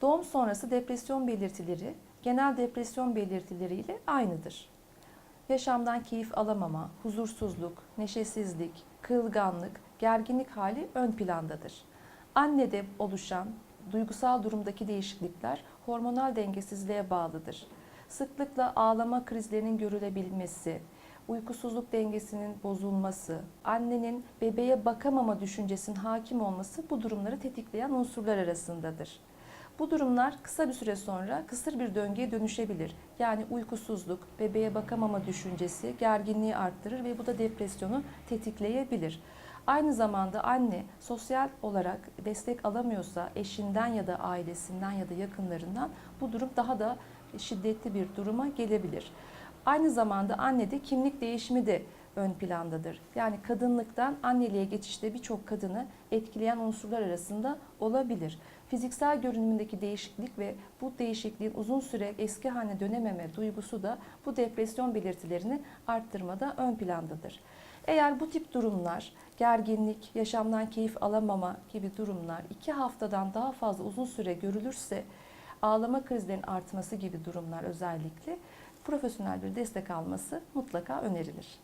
Doğum sonrası depresyon belirtileri genel depresyon belirtileriyle aynıdır. Yaşamdan keyif alamama, huzursuzluk, neşesizlik, kırılganlık, gerginlik hali ön plandadır. Annede oluşan duygusal durumdaki değişiklikler hormonal dengesizliğe bağlıdır. Sıklıkla ağlama krizlerinin görülebilmesi, uykusuzluk dengesinin bozulması, annenin bebeğe bakamama düşüncesinin hakim olması bu durumları tetikleyen unsurlar arasındadır. Bu durumlar kısa bir süre sonra kısır bir döngüye dönüşebilir. Yani uykusuzluk, bebeğe bakamama düşüncesi gerginliği arttırır ve bu da depresyonu tetikleyebilir. Aynı zamanda anne sosyal olarak destek alamıyorsa eşinden ya da ailesinden ya da yakınlarından bu durum daha da şiddetli bir duruma gelebilir. Aynı zamanda annede kimlik değişimi de ön plandadır. Yani kadınlıktan anneliğe geçişte birçok kadını etkileyen unsurlar arasında olabilir. Fiziksel görünümündeki değişiklik ve bu değişikliğin uzun süre eski haline dönememe duygusu da bu depresyon belirtilerini arttırmada ön plandadır. Eğer bu tip durumlar, gerginlik, yaşamdan keyif alamama gibi durumlar iki haftadan daha fazla uzun süre görülürse, ağlama krizlerinin artması gibi durumlar özellikle profesyonel bir destek alması mutlaka önerilir.